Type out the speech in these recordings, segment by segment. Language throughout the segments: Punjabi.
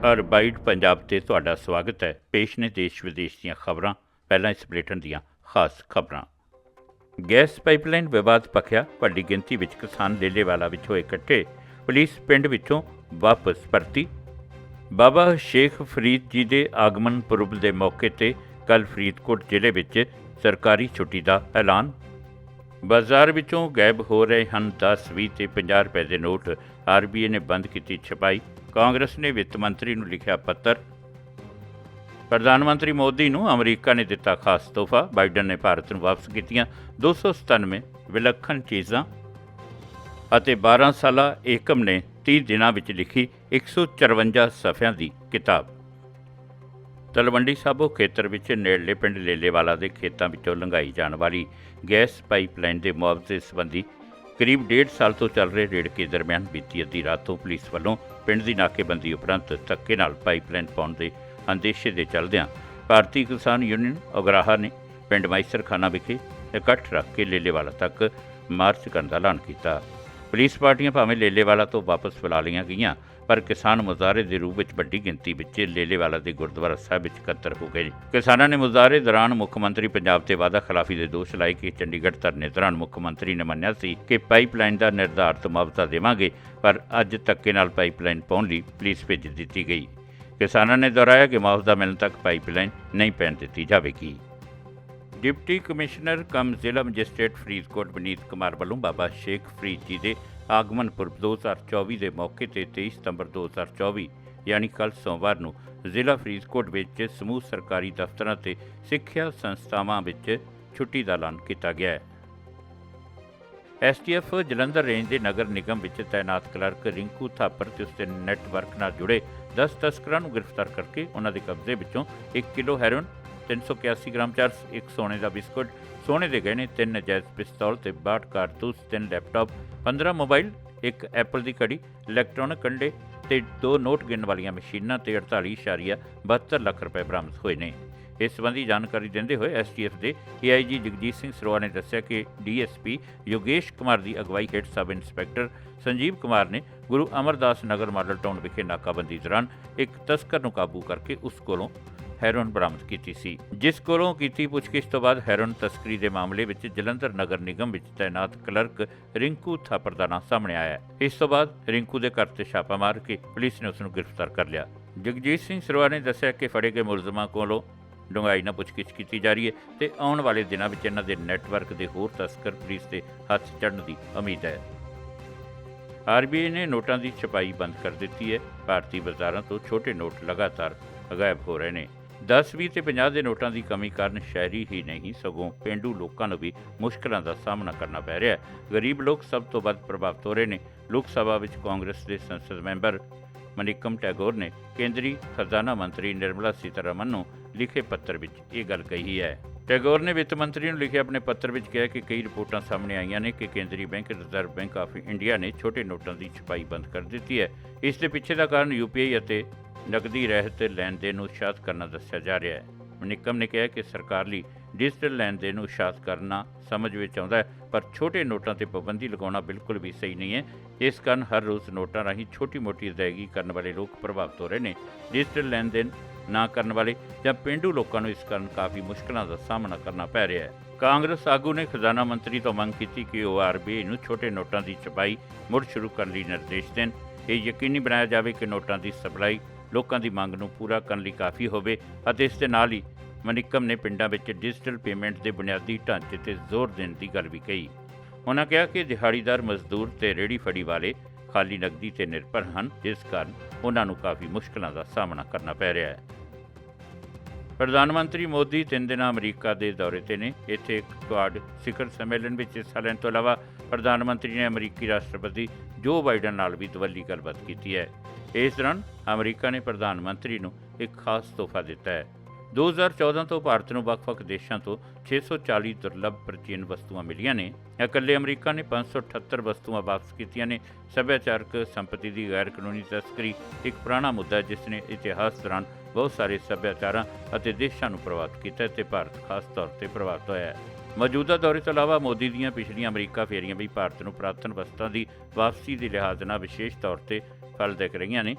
ਅਰਬਾਈਟ ਪੰਜਾਬ ਤੇ ਤੁਹਾਡਾ ਸਵਾਗਤ ਹੈ। ਪੇਸ਼ ਨੇ ਦੇਸ਼ ਵਿਦੇਸ਼ ਦੀਆਂ ਖਬਰਾਂ। ਪਹਿਲਾਂ ਇਸ ਬੁਲੇਟਿਨ ਦੀਆਂ ਖਾਸ ਖਬਰਾਂ। ਗੈਸ ਪਾਈਪਲਾਈਨ ਵਿਵਾਦ ਪਖਿਆ ਵੱਡੀ ਗਿਣਤੀ ਵਿੱਚ ਕਿਸਾਨ ਲੇਲੇਵਾਲਾ ਵਿੱਚ ਹੋਏ ਇਕੱਠੇ ਪੁਲਿਸ ਪਿੰਡ ਵਿੱਚੋਂ ਵਾਪਸ ਪਰਤੀ। ਬਾਬਾ ਸ਼ੇਖ ਫਰੀਦ ਜੀ ਦੇ ਆਗਮਨ ਪੁਰਬ ਦੇ ਮੌਕੇ ਤੇ ਕੱਲ ਫਰੀਦਕੋਟ ਜ਼ਿਲ੍ਹੇ ਵਿੱਚ ਸਰਕਾਰੀ ਛੁੱਟੀ ਦਾ ਐਲਾਨ। ਬਾਜ਼ਾਰ ਵਿੱਚੋਂ ਗਾਇਬ ਹੋ ਰਹੇ ਹਨ 10 20 ਤੇ 50 ਰੁਪਏ ਦੇ ਨੋਟ। ਆਰਬੀਆਈ ਨੇ ਬੰਦ ਕੀਤੀ ਛਪਾਈ। ਕਾਂਗਰਸ ਨੇ ਵਿੱਤ ਮੰਤਰੀ ਨੂੰ ਲਿਖਿਆ ਪੱਤਰ। ਪ੍ਰਧਾਨ ਮੰਤਰੀ ਮੋਦੀ ਨੂੰ ਅਮਰੀਕਾ ਨੇ ਦਿੱਤਾ ਖਾਸ ਤੋਹਫਾ। ਬਾਈਡਨ ਨੇ ਭਾਰਤ ਨੂੰ ਵਾਪਸ ਕੀਤੀਆਂ 297 ਵਿਲੱਖਣ ਚੀਜ਼ਾਂ ਅਤੇ 12 ਸਾਲਾ ਏਕਮ ਨੇ 30 ਦਿਨਾਂ ਵਿੱਚ ਲਿਖੀ 154 ਸਫ਼ਿਆਂ ਦੀ ਕਿਤਾਬ। ਤਲਵੰਡੀ ਸਾਬੋ ਖੇਤਰ ਵਿੱਚ ਨੇੜਲੇ ਪਿੰਡ ਲੇਲੇਵਾਲਾ ਦੇ ਖੇਤਾਂ ਵਿੱਚੋਂ ਲੰਘਾਈ ਜਾਣ ਵਾਲੀ ਗੈਸ ਪਾਈਪਲਾਈਨ ਦੇ ਮੁਆਵਜ਼ੇ ਸੰਬੰਧੀ ਕਰੀਬ ਡੇਢ ਸਾਲ ਤੋਂ ਚੱਲ ਰਹੇ ਰੇੜਕੇ ਦਰਮਿਆਨ ਬੀਤੀ ਅੱਧੀ ਰਾਤ ਤੋਂ ਪੁਲਿਸ ਵੱਲੋਂ ਪਿੰਡ ਦੀ ਨਾਕੇਬੰਦੀ ਉਪਰੰਤ ਧੱਕੇ ਨਾਲ ਪਾਈਪਲਾਈਨ ਪਾਉਣ ਦੇ ਅੰਦੇਸ਼ੇ ਦੇ ਚੱਲਦਿਆਂ ਭਾਰਤੀ ਕਿਸਾਨ ਯੂਨੀਅਨ ਉਗਰਾਹਾ ਨੇ ਪਿੰਡ ਮਾਈਸਰਖਾਨਾ ਵਿਖੇ ਇਕੱਠ ਰੱਖ ਕੇ ਲੇਲੇਵਾਲਾ ਤੱਕ ਮਾਰਚ ਕਰਨ ਦਾ ਐਲਾਨ ਕੀਤਾ। ਪੁਲਿਸ ਪਾਰਟੀਆਂ ਭਾਵੇਂ ਲੇਲੇਵਾਲਾ ਤੋਂ ਵਾਪਸ ਬੁਲਾ ਲਈਆਂ ਗਈਆਂ ਪਰ ਕਿਸਾਨ ਮੁਜ਼ਾਹਰੇ ਦੇ ਰੂਪ ਵਿੱਚ ਵੱਡੀ ਗਿਣਤੀ ਵਿੱਚ ਲੇਲੇਵਾਲਾ ਦੇ ਗੁਰਦੁਆਰਾ ਸਾਹਿਬ ਵਿੱਚ ਇਕੱਤਰ ਹੋ ਗਏ। ਕਿਸਾਨਾਂ ਨੇ ਮੁਜ਼ਾਹਰੇ ਦੌਰਾਨ ਮੁੱਖ ਮੰਤਰੀ ਪੰਜਾਬ ਤੇ ਵਾਅਦਾ ਖਿਲਾਫੀ ਦੇ ਦੋਸ਼ ਲਾਏ ਕਿ ਚੰਡੀਗੜ੍ਹ ਧਰਨੇ ਦੌਰਾਨ ਮੁੱਖ ਮੰਤਰੀ ਨੇ ਮੰਨਿਆ ਸੀ ਕਿ ਪਾਈਪਲਾਈਨ ਦਾ ਨਿਰਧਾਰਤ ਮੁਆਵਜ਼ਾ ਦੇਵਾਂਗੇ, ਪਰ ਅੱਜ ਧੱਕੇ ਨਾਲ ਪਾਈਪਲਾਈਨ ਪਾਉਣ ਲਈ ਪੁਲਿਸ ਭੇਜ ਦਿੱਤੀ ਗਈ। ਕਿਸਾਨਾਂ ਨੇ ਦੁਹਰਾਇਆ ਕਿ ਮੁਆਵਜ਼ਾ ਮਿਲਣ ਤੱਕ ਪਾਈਪਲਾਈਨ ਨਹੀਂ ਪੈਣ ਦਿੱਤੀ ਜਾਵੇਗੀ। ਡਿਪਟੀ ਕਮਿਸ਼ਨਰ, ਕਮ ਜ਼ਿਲ੍ਹਾ ਮੈਜਿਸਟ੍ਰੇਟ ਫਰੀਦਕੋਟ ਬਨੀਤ ਕੁਮਾਰ ਵੱਲੋਂ ਬਾਬਾ ਸ਼ੇਖ ਫਰੀਦ ਜੀ ਦੇ ਆਗਮਨ ਪੁਰਬ 2024 ਦੇ ਮੌਕੇ ਤੇ 23 ਸਤੰਬਰ 2024 ਯਾਨੀ ਕੱਲ ਸੋਮਵਾਰ ਨੂੰ ਜ਼ਿਲ੍ਹਾ ਫਰੀਦਕੋਟ ਵਿੱਚ ਸਮੂਹ ਸਰਕਾਰੀ ਦਫ਼ਤਰਾਂ ਤੇ ਸਿੱਖਿਆ ਸੰਸਥਾਵਾਂ ਵਿੱਚ ਛੁੱਟੀ ਦਾ ਐਲਾਨ ਕੀਤਾ ਗਿਆ ਹੈ। ਐਸਟੀਐਫ ਜਲੰਧਰ ਰੇਂਜ ਦੇ ਨਗਰ ਨਿਗਮ ਵਿੱਚ ਤਾਇਨਾਤ ਕਲਰਕ ਰਿੰਕੂ ਥਾਪਰ ਤੇ ਉਸਦੇ ਨੈਟਵਰਕ ਨਾਲ ਜੁੜੇ 10 ਤਸਕਰਾਂ ਨੂੰ ਗ੍ਰਿਫਤਾਰ ਕਰਕੇ ਉਹਨਾਂ ਦੇ ਕਬਜ਼ੇ ਵਿੱਚੋਂ 1 ਕਿਲੋ ਹੈਰੋਇਨ 381 ਗ੍ਰਾਮ ਚਰਸ ਇੱਕ ਸੋਨੇ ਦਾ ਬਿਸਕੁਟ, ਸੋਨੇ ਦੇ ਗਹਿਣੇ, ਤਿੰਨ ਨਜਾਇਜ਼ ਪਿਸਤੌਲ ਤੇ 62 ਕਾਰਤੂਸ, ਤਿੰਨ ਲੈਪਟਾਪ 15 ਮੋਬਾਈਲ, ਇੱਕ ਐਪਲ ਦੀ ਘੜੀ, ਇਲੈਕਟ੍ਰੋਨਿਕ ਕੰਡੇ ਤੇ ਦੋ ਨੋਟ ਗਿਣਨ ਵਾਲੀਆਂ ਮਸ਼ੀਨਾਂ ਤੇ 48.72 ਲੱਖ ਰੁਪਏ ਬਰਾਮਦ ਹੋਏ ਨੇ। ਇਸ ਸੰਬੰਧੀ ਜਾਣਕਾਰੀ ਦਿੰਦੇ ਹੋਏ ਐਸਟੀਐਫ ਦੇ ਏਆਈਜੀ ਜਗਜੀਤ ਸਿੰਘ ਸਰੋਆ ਨੇ ਦੱਸਿਆ ਕਿ ਡੀਐਸਪੀ ਯੋਗੇਸ਼ ਕੁਮਾਰ ਦੀ ਅਗਵਾਈ ਹੇਠ ਸਬ ਇੰਸਪੈਕਟਰ ਸੰਜੀਵ ਕੁਮਾਰ ਨੇ ਗੁਰੂ ਅਮਰਦਾਸ ਨਗਰ ਮਾਡਲ ਟਾਊਨ ਵਿਖੇ ਨਾਕਾਬੰਦੀ ਦੌਰਾਨ ਇੱਕ ਤਸਕਰ ਨੂੰ ਕਾਬੂ ਕਰਕੇ ਉਸ ਕੋਲੋਂ ਹੈਰੋਇਨ ਬਰਾਮਦ ਕੀਤੀ ਸੀ, ਜਿਸ ਕੋਲੋਂ ਕੀਤੀ ਪੁੱਛਗਿੱਛ ਤੋਂ ਬਾਅਦ ਹੈਰੋਇਨ ਤਸਕਰੀ ਦੇ ਮਾਮਲੇ ਵਿੱਚ ਜਲੰਧਰ ਨਗਰ ਨਿਗਮ ਵਿੱਚ ਤਾਇਨਾਤ ਕਲਰਕ ਰਿੰਕੂ ਥਾਪਰ ਦਾ ਨਾਮ ਸਾਹਮਣੇ ਆਇਆ ਇਸ ਤੋਂ ਬਾਅਦ ਰਿੰਕੂ ਦੇ ਘਰ ਤੇ ਛਾਪਾ ਮਾਰ ਕੇ ਪੁਲਿਸ ਨੇ ਉਸ ਨੂੰ ਗ੍ਰਿਫਤਾਰ ਕਰ ਲਿਆ। ਜਗਜੀਤ ਸਿੰਘ ਸਰਵਾ ਨੇ ਦੱਸਿਆ ਕਿ ਫੜੇ ਗਏ ਮੁਲਜ਼ਮਾਂ ਕੋਲੋਂ ਡੂੰਘਾਈ ਨਾਲ ਪੁੱਛਗਿੱਛ ਕੀਤੀ ਜਾ ਰਹੀ ਹੈ ਤੇ ਆਉਣ ਵਾਲੇ ਦਿਨਾਂ ਵਿੱਚ ਇਹਨਾਂ ਦੇ ਨੈਟਵਰਕ ਦੇ ਹੋਰ ਤਸਕਰ ਪੁਲਿਸ ਦੇ ਹੱਥ ਚੜ੍ਹਨ ਦੀ ਉਮੀਦ ਹੈ। ਆਰਬੀਆਈ ਨੇ ਨੋਟਾਂ ਦੀ ਛਪਾਈ ਬੰਦ ਕਰ ਦਿੱਤੀ ਹੈ। ਭਾਰਤੀ ਬਾਜ਼ਾਰਾਂ ਤੋਂ ਛੋਟੇ ਨੋਟ ਲਗਾਤਾਰ ਗਾਇਬ ਹੋ ਰਹੇ ਨੇ। 10 20 ਤੇ 50 ਦੇ ਨੋਟਾਂ ਦੀ ਕਮੀ ਕਾਰਨ ਸ਼ਹਿਰੀ ਹੀ ਨਹੀਂ, ਸਗੋਂ ਪਿੰਡੂ ਲੋਕਾਂ ਨੂੰ ਵੀ ਮੁਸ਼ਕਲਾਂ ਦਾ ਸਾਹਮਣਾ ਕਰਨਾ ਪੈ ਰਿਹਾ ਹੈ। ਗਰੀਬ ਲੋਕ ਸਭ ਤੋਂ ਵੱਧ ਪ੍ਰਭਾਵਿਤ ਹੋ ਰਹੇ ਨੇ। ਲੋਕ ਸਭਾ ਵਿੱਚ ਕਾਂਗਰਸ ਦੇ ਸੰਸਦ ਮੈਂਬਰ ਮਨਿਕਮ ਟੈਗੋਰ ਨੇ ਕੇਂਦਰੀ ਖਜ਼ਾਨਾ ਮੰਤਰੀ ਨਿਰਮਲਾ ਸੀਤਾਰਮਨ ਨੂੰ ਲਿਖੇ ਪੱਤਰ ਵਿੱਚ ਇਹ ਗੱਲ ਕਹੀ ਹੈ। ਟੈਗੋਰ ਨੇ ਵਿੱਤ ਮੰਤਰੀ ਨੂੰ ਲਿਖੇ ਆਪਣੇ ਪੱਤਰ ਵਿੱਚ ਕਿਹਾ ਕਿ ਕਈ ਰਿਪੋਰਟਾਂ ਸਾਹਮਣੇ ਆਈਆਂ ਨੇ ਕਿ ਕੇਂਦਰੀ bank, Reserve Bank of India ਨੇ ਛੋਟੇ ਨੋਟਾਂ ਦੀ ਛਪਾਈ ਬੰਦ ਕਰ ਦਿੱਤੀ ਹੈ। ਇਸ ਦੇ ਪਿੱਛੇ ਦਾ ਕਾਰਨ ਯੂਪੀਆਈ ਅਤੇ ਨਕਦੀ ਰਹਿਤ ਲੈਣ ਦੇਣ ਨੂੰ ਉਤਸ਼ਾਹਤ ਕਰਨਾ ਦੱਸਿਆ ਜਾ ਰਿਹਾ ਹੈ। ਮਨਿਕਮ ਨੇ ਕਿਹਾ ਕਿ ਸਰਕਾਰ ਲਈ ਡਿਜੀਟਲ ਲੈਣ ਦੇਣ ਨੂੰ ਉਤਸ਼ਾਹਤ ਕਰਨਾ ਸਮਝ ਵਿੱਚ ਆਉਂਦਾ ਹੈ, ਪਰ ਛੋਟੇ ਨੋਟਾਂ ਤੇ ਪਾਬੰਦੀ ਲਗਾਉਣਾ ਬਿਲਕੁਲ ਵੀ ਸਹੀ ਨਹੀਂ ਹੈ। ਇਸ ਕਾਰਨ ਹਰ ਰੋਜ਼ ਨੋਟਾਂ ਰਾਹੀਂ ਛੋਟੀ-ਮੋਟੀ ਅਦਾਇਗੀ ਕਰਨ ਵਾਲੇ ਲੋਕ ਪ੍ਰਭਾਵਿਤ ਹੋ ਰਹੇ ਨੇ। ਡਿਜੀਟਲ ਲੈਣ ਦੇਣ ਨਾ ਕਰਨ ਵਾਲੇ ਜਾਂ ਪਿੰਡੂ ਲੋਕਾਂ ਨੂੰ ਇਸ ਕਾਰਨ ਕਾਫੀ ਮੁਸ਼ਕਲਾਂ ਦਾ ਸਾਹਮਣਾ ਕਰਨਾ ਪੈ ਰਿਹਾ ਹੈ। ਕਾਂਗਰਸ ਆਗੂ ਨੇ ਖਜ਼ਾਨਾ ਮੰਤਰੀ ਤੋਂ ਮੰਗ ਕੀਤੀ ਕਿ ਉਹ ਆਰਬੀਆਈ ਨੂੰ ਛੋਟੇ ਨੋਟਾਂ ਦੀ ਛਪਾਈ ਮੁੜ ਸ਼ੁਰੂ ਕਰਨ ਲਈ ਨਿਰਦੇਸ਼ ਦੇਣ। ਇਹ ਯਕੀਨੀ ਬਣਾਇਆ ਜਾਵੇ ਕਿ ਨੋਟਾਂ ਦੀ ਸਪਲਾਈ ਲੋਕਾਂ ਦੀ ਮੰਗ ਨੂੰ ਪੂਰਾ ਕਰਨ ਲਈ ਕਾਫੀ ਹੋਵੇ ਅਤੇ ਇਸ ਦੇ ਨਾਲ ਹੀ ਮਨਿਕਮ ਨੇ ਪਿੰਡਾਂ ਵਿੱਚ ਡਿਜੀਟਲ ਪੇਮੈਂਟ ਦੇ ਬੁਨਿਆਦੀ ਢਾਂਚੇ ਤੇ ਜ਼ੋਰ ਦੇਣ ਦੀ ਗੱਲ ਵੀ ਕਹੀ। ਉਹਨਾਂ ਕਿਹਾ ਕਿ ਦਿਹਾੜੀਦਾਰ ਮਜ਼ਦੂਰ ਤੇ ਰੇੜੀ ਫੜੀ ਵਾਲੇ ਖਾਲੀ ਨਕਦੀ ਤੇ ਨਿਰਭਰ ਹਨ, ਜਿਸ ਕਾਰਨ ਉਹਨਾਂ ਨੂੰ ਕਾਫੀ ਮੁਸ਼ਕਲਾਂ ਦਾ ਸਾਹਮਣਾ ਕਰਨਾ ਪੈ ਰਿਹਾ ਹੈ। ਪ੍ਰਧਾਨ ਮੰਤਰੀ ਮੋਦੀ ਤਿੰਨ ਦਿਨਾਂ ਅਮਰੀਕਾ ਦੇ ਦੌਰੇ ਤੇ ਨੇ। ਇੱਥੇ ਇੱਕ ਕੁਆਡ ਸਿਖਰ ਸੰਮੇਲਨ ਵਿੱਚ ਹਿੱਸਾ ਲੈਣ ਤੋਂ ਇਲਾਵਾ ਪ੍ਰਧਾਨ ਮੰਤਰੀ ਨੇ ਅਮਰੀਕੀ ਰਾਸ਼ਟਰਪਤੀ ਜੋ ਬਾਈਡਨ ਨਾਲ ਵੀ ਦਵੱਲੀ ਗੱਲਬਾਤ ਕੀਤੀ ਹੈ। ਇਸ ਦੌਰਾਨ ਅਮਰੀਕਾ ਨੇ ਪ੍ਰਧਾਨ ਮੰਤਰੀ ਨੂੰ ਇੱਕ ਖਾਸ ਤੋਹਫਾ ਦਿੱਤਾ ਹੈ। 2014 ਤੋਂ ਭਾਰਤ ਨੂੰ ਵੱਖ-ਵੱਖ ਦੇਸ਼ਾਂ ਤੋਂ 640 ਦੁਰਲੱਭ ਪ੍ਰਾਚੀਨ ਵਸਤੂਆਂ ਮਿਲੀਆਂ ਨੇ। ਇਕੱਲੇ ਅਮਰੀਕਾ ਨੇ 578 ਵਸਤੂਆਂ ਵਾਪਸ ਕੀਤੀਆਂ ਨੇ। ਸੱਭਿਆਚਾਰਕ ਸੰਪਤੀ ਦੀ ਗੈਰ ਕਾਨੂੰਨੀ ਤਸਕਰੀ ਇੱਕ ਪੁਰਾਣਾ ਮੁੱਦਾ ਹੈ, ਜਿਸ ਨੇ ਇਤਿਹਾਸ ਦੌਰਾਨ ਬਹੁਤ ਸਾਰੇ ਸੱਭਿਆਚਾਰਾਂ ਅਤੇ ਦੇਸ਼ਾਂ ਨੂੰ ਪ੍ਰਭਾਵਿਤ ਕੀਤਾ ਹੈ ਤੇ ਭਾਰਤ ਖਾਸ ਤੌਰ ਤੇ ਪ੍ਰਭਾਵਿਤ ਹੋਇਆ ਹੈ। ਮੌਜੂਦਾ ਦੌਰੇ ਤੋਂ ਇਲਾਵਾ ਮੋਦੀ ਦੀਆਂ ਪਿਛਲੀਆਂ ਅਮਰੀਕਾ ਫੇਰੀਆਂ ਵੀ ਭਾਰਤ ਨੂੰ ਪੁਰਾਤਨ ਵਸਤਾਂ ਦੀ ਵਾਪਸੀ ਦੇ ਲਿਹਾਜ਼ ਨਾਲ ਵਿਸ਼ੇਸ਼ ਤੌਰ ਤੇ ਫਲਦਾਇਕ ਰਹੀਆਂ ਨੇ।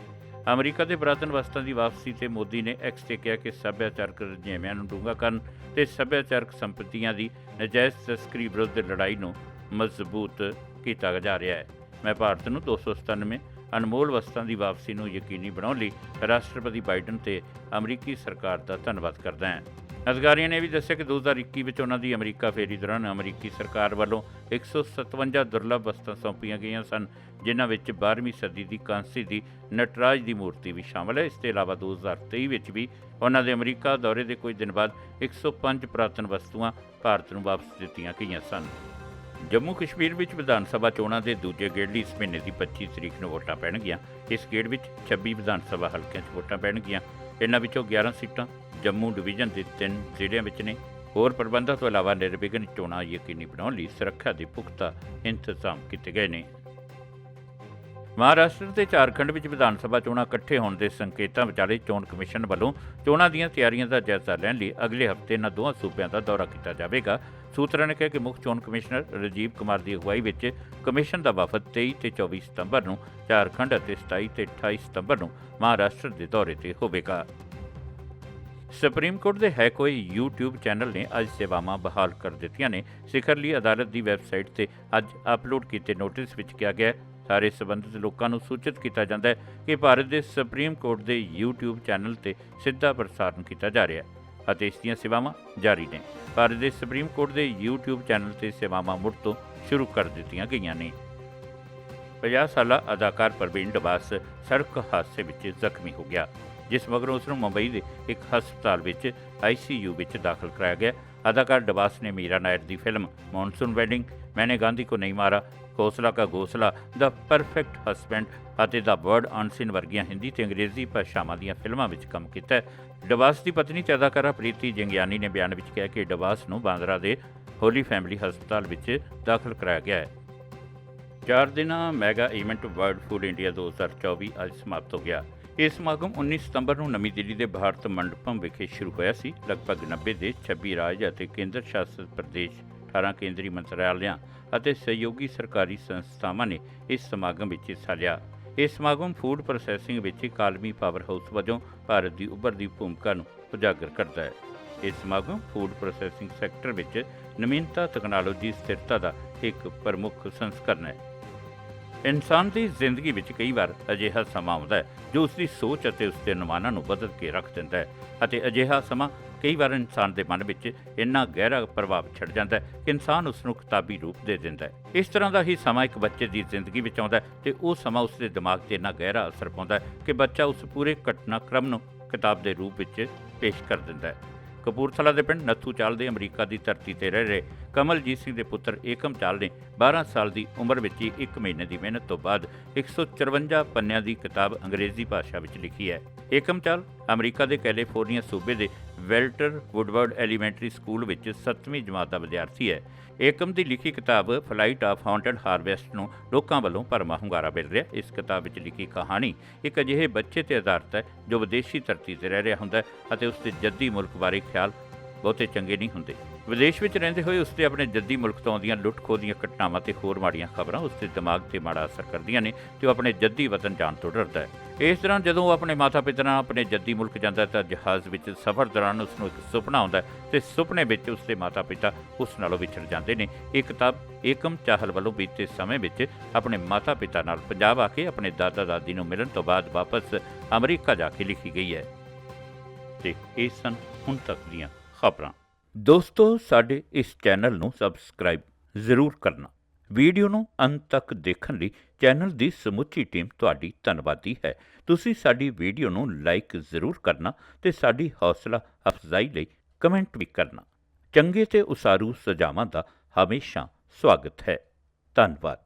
ਅਮਰੀਕਾ ਦੇ ਪੁਰਾਤਨ ਵਸਤਾਂ ਦੀ ਵਾਪਸੀ ਤੇ ਮੋਦੀ ਨੇ ਐਕਸ ਤੇ ਕਿਹਾ ਕਿ ਸੱਭਿਆਚਾਰਕ ਰੁਝੇਵਿਆਂ ਨੂੰ ਡੂੰਘਾ ਕਰਨ ਤੇ ਸੱਭਿਆਚਾਰਕ ਸੰਪਤੀਆਂ ਦੀ ਨਜਾਇਜ਼ ਤਸਕਰੀ ਵਿਰੁੱਧ ਲੜਾਈ ਨੂੰ ਮਜ਼ਬੂਤ ਕੀਤਾ ਜਾ ਰਿਹਾ ਹੈ। ਮੈਂ ਭਾਰਤ ਨੂੰ 297 ਅਨਮੋਲ ਵਸਤਾਂ ਦੀ ਵਾਪਸੀ ਨੂੰ ਯਕੀਨੀ ਬਣਾਉਣ ਲਈ ਰਾਸ਼ਟਰਪਤੀ ਬਾਈਡਨ ਤੇ ਅਮਰੀਕੀ ਸਰਕਾਰ ਦਾ ਧੰਨਵਾਦ ਕਰਦਾ ਹਾਂ। ਅਧਿਕਾਰੀਆਂ ਨੇ ਵੀ ਦੱਸਿਆ ਕਿ 2021 ਵਿੱਚ ਉਹਨਾਂ ਦੀ ਅਮਰੀਕਾ ਫੇਰੀ ਦੌਰਾਨ ਅਮਰੀਕੀ ਸਰਕਾਰ ਵੱਲੋਂ 157 ਦੁਰਲੱਭ ਵਸਤਾਂ ਸੌਂਪੀਆਂ ਗਈਆਂ ਸਨ, ਜਿਨ੍ਹਾਂ ਵਿੱਚ 12ਵੀਂ ਸਦੀ ਦੀ ਕਾਂਸੀ ਦੀ ਨਟਰਾਜ ਦੀ ਮੂਰਤੀ ਵੀ ਸ਼ਾਮਲ ਹੈ। ਇਸ ਤੋਂ ਇਲਾਵਾ 2023 ਵਿੱਚ ਵੀ ਉਹਨਾਂ ਦੇ ਅਮਰੀਕਾ ਦੌਰੇ ਦੇ ਕੁਝ ਦਿਨ ਬਾਅਦ 105 ਪੁਰਾਤਨ ਵਸਤੂਆਂ ਭਾਰਤ ਨੂੰ ਵਾਪਸ ਦਿੱਤੀਆਂ ਗਈਆਂ ਸਨ। ਜੰਮੂ ਕਸ਼ਮੀਰ ਵਿੱਚ ਵਿਧਾਨ ਸਭਾ ਚੋਣਾਂ ਦੇ ਦੂਜੇ ਗੇੜ ਲਈ ਇਸ ਮਹੀਨੇ ਦੀ 25 ਤਰੀਕ ਨੂੰ ਵੋਟਾਂ ਪੈਣਗੀਆਂ। ਇਸ ਗੇੜ ਵਿੱਚ 26 ਵਿਧਾਨ ਸਭਾ ਹਲਕਿਆਂ 'ਚ ਵੋਟਾਂ ਪੈਣਗੀਆਂ। ਇਹਨਾਂ ਵਿੱਚੋਂ 11 ਸੀਟਾਂ ਜੰਮੂ ਡਿਵੀਜ਼ਨ ਦੇ ਤਿੰਨ ਜ਼ਿਲ੍ਹਿਆਂ ਵਿੱਚ ਨੇ। ਹੋਰ ਪ੍ਰਬੰਧਾਂ ਤੋਂ ਇਲਾਵਾ ਨਿਰਵਿਘਨ ਚੋਣਾਂ ਯਕੀਨੀ ਬਣਾਉਣ ਲਈ ਸੁਰੱਖਿਆ ਦੇ ਪੁਖਤਾ ਇੰਤਜ਼ਾਮ ਕੀਤੇ ਗਏ ਨੇ। ਮਹਾਰਾਸ਼ਟਰ ਤੇ ਝਾਰਖੰਡ ਵਿੱਚ ਵਿਧਾਨ ਸਭਾ ਚੋਣਾਂ ਇਕੱਠੇ ਹੋਣ ਦੇ ਸੰਕੇਤਾਂ ਵਿਚਾਲੇ ਚੋਣ ਕਮਿਸ਼ਨ ਵੱਲੋਂ ਚੋਣਾਂ ਦੀਆਂ ਤਿਆਰੀਆਂ ਦਾ ਜਾਇਜ਼ਾ ਲੈਣ ਲਈ ਅਗਲੇ ਹਫ਼ਤੇ ਇਹਨਾਂ ਦੋਹਾਂ ਸੂਬਿਆਂ ਦਾ ਦੌਰਾ ਕੀਤਾ ਜਾਵੇਗਾ। ਸੂਤਰਾਂ ਨੇ ਕਿਹਾ ਕਿ ਮੁੱਖ ਚੋਣ ਕਮਿਸ਼ਨਰ ਰਾਜੀਵ ਕੁਮਾਰ ਦੀ ਅਗਵਾਈ ਵਿੱਚ ਕਮਿਸ਼ਨ ਦਾ ਵਫਦ 23 ਤੇ 24 ਸਤੰਬਰ ਨੂੰ, ਝਾਰਖੰਡ ਅਤੇ 27 ਤੇ 28 ਸਤੰਬਰ ਨੂੰ ਮਹਾਰਾਸ਼ਟਰ ਦੇ ਦੌਰੇ ਤੇ ਹੋਵੇਗਾ। ਸੁਪਰੀਮ ਕੋਰਟ ਦੇ ਹੈ ਕੋਈ YouTube ਚੈਨਲ ਨੇ ਅੱਜ ਸੇਵਾਵਾਂ ਬਹਾਲ ਕਰ ਦਿੱਤੀਆਂ ਨੇ। ਸਿਖਰ ਲਈ ਅਦਾਲਤ ਦੀ ਵੈਬਸਾਈਟ ਤੇ ਅੱਜ ਅਪਲੋਡ ਕੀਤੇ ਨੋਟਿਸ ਵਿੱਚ ਕਿਹਾ ਗਿਆ ਸਾਰੇ ਸਬੰਧਤ ਲੋਕਾਂ ਨੂੰ ਸੂਚਿਤ ਕੀਤਾ ਜਾਂਦਾ ਹੈ ਕਿ ਭਾਰਤ ਦੇ ਸੁਪਰੀਮ ਕੋਰਟ ਦੇ YouTube ਚੈਨਲ ਤੇ ਸਿੱਧਾ ਪ੍ਰਸਾਰਣ ਕੀਤਾ ਜਾ ਰਿਹਾ ਹੈ ਅਤੇ ਇਸ ਦੀਆਂ ਸੇਵਾਵਾਂ ਜਾਰੀ ਨੇ। ਭਾਰਤ ਦੇ ਸੁਪਰੀਮ ਕੋਰਟ ਦੇ YouTube ਚੈਨਲ ਤੇ ਸੇਵਾਵਾਂ ਮੁੜ ਤੋਂ ਸ਼ੁਰੂ ਕਰ ਦਿੱਤੀਆਂ ਗਈਆਂ ਨੇ। 50 ਸਾਲਾ ਅਦਾਕਾਰ ਪ੍ਰਵੀਨ ਡਬਾਸ ਸੜਕ ਹਾਦਸੇ ਵਿੱਚ ਜ਼ਖਮੀ ਹੋ ਗਿਆ। ਜਿਸ ਮਗਰੋਂ ਉਸ ਨੂੰ ਮੁੰਬਈ ਦੇ ਇੱਕ ਹਸਪਤਾਲ ਵਿੱਚ ਆਈਸੀਯੂ ਵਿੱਚ ਦਾਖਲ ਕਰਾਇਆ ਗਿਆ। ਅਦਾਕਾਰ ਡਬਾਸ ਨੇ ਮੀਰਾ ਨਾਇਰ ਦੀ film Monsoon Wedding, Maine Gandhi Ko ਨਹੀਂ ਮਾਰਾ ਕੋਸਲਾ ਕਾ ਗੋਸਲਾ ਦਾ ਪਰਫੈਕਟ ਹਸਬੈਂਡ ਅਤੇ ਦਾ ਵਰਡ ਅਨਸਿਨ ਵਰਗੀਆਂ ਹਿੰਦੀ ਤੇ ਅੰਗਰੇਜ਼ੀ ਭਾਸ਼ਾਵਾਂ ਦੀਆਂ ਫਿਲਮਾਂ ਵਿੱਚ ਕੰਮ ਕੀਤਾ ਡਵਾਸ ਦੀ ਪਤਨੀ ਤੇ ਅਦਾਕਾਰਾ ਪ੍ਰੀਤੀ ਜੰਗਿਆਨੀ ਨੇ ਬਿਆਨ ਵਿੱਚ ਕਿਹਾ ਕਿ ਡਵਾਸ ਨੂੰ ਬਾਂਦਰਾ ਦੇ ਹੋਲੀ ਫੈਮਿਲੀ ਹਸਪਤਾਲ ਵਿੱਚ ਦਾਖਲ ਕਰਾਇਆ ਗਿਆ ਹੈ। ਚਾਰ ਦਿਨਾਂ mega event World Food India 2024 ਅੱਜ ਸਮਾਪਤ ਹੋ ਗਿਆ। ਇਹ ਸਮਾਗਮ 19 ਸਤੰਬਰ ਨੂੰ ਨਵੀਂ ਦਿੱਲੀ ਦੇ ਭਾਰਤ ਮੰਡਪਮ ਵਿਖੇ ਸ਼ੁਰੂ ਹੋਇਆ ਸੀ। ਲਗਭਗ 90 ਦੇ 26 ਰਾਜ ਅਤੇ ਕੇਂਦਰ ਸ਼ਾਸਿਤ ਪ੍ਰਦੇਸ਼ 18 ਕੇਂਦਰੀ ਮੰਤਰਾਲਿਆਂ ਅਤੇ ਸਹਿਯੋਗੀ ਸਰਕਾਰੀ ਸੰਸਥਾਵਾਂ ਨੇ ਇਸ ਸਮਾਗਮ ਵਿੱਚ ਹਿੱਸਾ ਲਿਆ। ਇਹ ਸਮਾਗਮ ਫੂਡ ਪ੍ਰੋਸੈਸਿੰਗ ਵਿੱਚ ਇੱਕ ਆਲਮੀ ਪਾਵਰ ਹਾਊਸ ਵਜੋਂ ਭਾਰਤ ਦੀ ਉੱਭਰਦੀ ਭੂਮਿਕਾ ਨੂੰ ਉਜਾਗਰ ਕਰਦਾ ਹੈ। ਇਹ ਸਮਾਗਮ ਫੂਡ ਪ੍ਰੋਸੈਸਿੰਗ ਸੈਕਟਰ ਵਿੱਚ ਨਵੀਨਤਾ, ਤਕਨਾਲੋਜੀ, ਸਥਿਰਤਾ ਦਾ ਇੱਕ ਪ੍ਰਮੁੱਖ ਸੰਸਕਰਣ ਹੈ। ਇਨਸਾਨ ਦੀ ਜ਼ਿੰਦਗੀ ਵਿੱਚ ਕਈ ਵਾਰ ਅਜਿਹਾ ਸਮਾਂ ਆਉਂਦਾ ਹੈ, ਜੋ ਉਸ ਦੀ ਸੋਚ ਅਤੇ ਉਸ ਦੇ ਅਨੁਮਾਨਾਂ ਨੂੰ ਬਦਲ ਕੇ ਰੱਖ ਦਿੰਦਾ ਹੈ ਅਤੇ ਅਜਿਹਾ ਸਮਾਂ ਕਈ ਵਾਰ ਇਨਸਾਨ ਦੇ ਮਨ ਵਿੱਚ ਇੰਨਾ ਗਹਿਰਾ ਪ੍ਰਭਾਵ ਛੱਡ ਜਾਂਦਾ ਹੈ ਕਿ ਇਨਸਾਨ ਉਸ ਨੂੰ ਕਿਤਾਬੀ ਰੂਪ ਦੇ ਦਿੰਦਾ ਹੈ। ਇਸ ਤਰ੍ਹਾਂ ਦਾ ਹੀ ਸਮਾਂ ਇੱਕ ਬੱਚੇ ਦੀ ਜ਼ਿੰਦਗੀ ਵਿੱਚ ਆਉਂਦਾ ਹੈ ਤੇ ਉਹ ਸਮਾਂ ਉਸ ਦੇ ਦਿਮਾਗ ਤੇ ਇੰਨਾ ਗਹਿਰਾ ਅਸਰ ਪਾਉਂਦਾ ਹੈ ਕਿ ਬੱਚਾ ਉਸ ਪੂਰੇ ਘਟਨਾਕ੍ਰਮ ਨੂੰ ਕਿਤਾਬ ਦੇ ਰੂਪ ਵਿੱਚ ਪੇਸ਼ ਕਰ ਦਿੰਦਾ ਹੈ। ਕਪੂਰਥਲਾ ਦੇ ਪਿੰਡ ਨੱਥੂ ਚਾਲ ਦੇ ਅਮਰੀਕਾ ਦੀ ਧਰਤੀ ਤੇ ਰਹਿ ਰਹੇ ਕਮਲਜੀਤ ਸਿੰਘ ਦੇ ਪੁੱਤਰ ਏਕਮ ਚਾਲ ਨੇ 12 ਸਾਲ ਦੀ ਉਮਰ ਵਿੱਚ ਹੀ 1 ਮਹੀਨੇ ਦੀ ਮਿਹਨਤ ਤੋਂ ਬਾਅਦ 154 ਪੰਨਿਆਂ ਦੀ ਕਿਤਾਬ ਅੰਗਰੇਜ਼ੀ ਭਾਸ਼ਾ ਵਿੱਚ ਲਿਖੀ ਹੈ। ਏਕਮ ਚਾਲ ਅਮਰੀਕਾ ਦੇ ਕੈਲੀਫੋਰਨੀਆ ਸੂਬੇ ਦੇ ਵੈਲਟਰ ਵੁੱਡਵਰਡ ਐਲੀਮੈਂਟਰੀ ਸਕੂਲ ਵਿੱਚ 7ਵੀਂ ਜਮਾਤ ਦਾ ਵਿਦਿਆਰਥੀ ਹੈ। ਏਕਮ ਦੀ ਲਿਖੀ ਕਿਤਾਬ ਫਲਾਈਟ ਆਫ ਹਾਉਂਟਡ ਹਾਰਵੈਸਟ ਨੂੰ ਲੋਕਾਂ ਵੱਲੋਂ ਭਰਮਾ ਹੁੰਗਾਰਾ ਮਿਲ ਰਿਹਾ। ਇਸ ਕਿਤਾਬ ਵਿੱਚ ਲਿਖੀ ਕਹਾਣੀ ਇੱਕ ਅਜਿਹੇ ਬੱਚੇ ਤੇ ਆਧਾਰਿਤ ਹੈ ਜੋ ਵਿਦੇਸ਼ੀ ਧਰਤੀ ਤੇ ਰਹਿ ਰਿਹਾ ਹੁੰਦਾ ਹੈ ਅਤੇ ਉਸ ਦੇ ਜੱਦੀ ਮੁਲਕ ਬਾਰੇ ਖਿਆਲ ਬਹੁਤੇ ਚੰਗੇ ਨਹੀਂ ਹੁੰਦੇ। ਵਿਦੇਸ਼ ਵਿੱਚ ਰਹਿੰਦੇ ਹੋਏ ਉਸਦੇ ਆਪਣੇ ਜੱਦੀ ਮੁਲਕ ਤੋਂ ਆਉਂਦੀਆਂ ਲੁੱਟ-ਖੋਹ ਦੀਆਂ ਘਟਨਾਵਾਂ ਤੇ ਹੋਰ ਮਾੜੀਆਂ ਖਬਰਾਂ ਉਸਦੇ ਦਿਮਾਗ ਤੇ ਮਾੜਾ ਅਸਰ ਕਰਦੀਆਂ ਨੇ ਤੇ ਉਹ ਆਪਣੇ ਜੱਦੀ ਵਤਨ ਜਾਣ ਤੋਂ ਡਰਦਾ ਹੈ। ਇਸ ਤਰ੍ਹਾਂ ਜਦੋਂ ਉਹ ਆਪਣੇ ਮਾਤਾ-ਪਿਤਾ ਨਾਲ ਆਪਣੇ ਜੱਦੀ ਮੁਲਕ ਜਾਂਦਾ ਤਾਂ ਜਹਾਜ਼ ਵਿੱਚ ਸਫ਼ਰ ਦੌਰਾਨ ਉਸ ਨੂੰ ਇੱਕ ਸੁਪਨਾ ਆਉਂਦਾ ਹੈ ਤੇ ਸੁਪਨੇ ਵਿੱਚ ਉਸਦੇ ਮਾਤਾ-ਪਿਤਾ ਉਸ ਨਾਲੋਂ ਵਿਛੜ ਜਾਂਦੇ ਨੇ। ਇਹ ਕਿਤਾਬ ਏਕਮ ਚਾਹਲ ਵੱਲੋਂ ਬੀਤੇ ਸਮੇਂ ਵਿੱਚ ਆਪਣੇ ਮਾਤਾ-ਪਿਤਾ ਨਾਲ ਪੰਜਾਬ ਆ ਕੇ ਆਪਣੇ ਦਾਦਾ-ਦਾਦੀ ਨੂੰ ਮਿਲਣ ਤੋਂ ਬਾਅਦ ਵਾਪਸ ਅਮਰੀਕਾ ਜਾ ਕੇ ਲਿਖੀ ਗਈ ਹੈ। ਤੇ ਇਹ ਸਨ ਹੁਣ ਤੱਕ ਦੀਆਂ ਖਬਰਾਂ। ਦੋਸਤੋ, ਸਾਡੇ ਇਸ ਚੈਨਲ ਨੂੰ ਸਬਸਕ੍ਰਾਈਬ ਜ਼ਰੂਰ ਕਰਨਾ। ਵੀਡੀਓ ਨੂੰ ਅੰਤ ਤੱਕ ਦੇਖਣ ਲਈ ਚੈਨਲ ਦੀ ਸਮੁੱਚੀ ਟੀਮ ਤੁਹਾਡੀ ਧੰਨਵਾਦੀ ਹੈ। ਤੁਸੀਂ ਸਾਡੀ ਵੀਡੀਓ ਨੂੰ ਲਾਈਕ ਜ਼ਰੂਰ ਕਰਨਾ ਤੇ ਸਾਡੀ ਹੌਸਲਾ ਅਫਜ਼ਾਈ ਲਈ ਕਮੈਂਟ ਵੀ ਕਰਨਾ। ਚੰਗੇ ਤੇ ਉਸਾਰੂ ਸੁਝਾਵਾਂ ਦਾ ਹਮੇਸ਼ਾ ਸਵਾਗਤ ਹੈ। ਧੰਨਵਾਦ।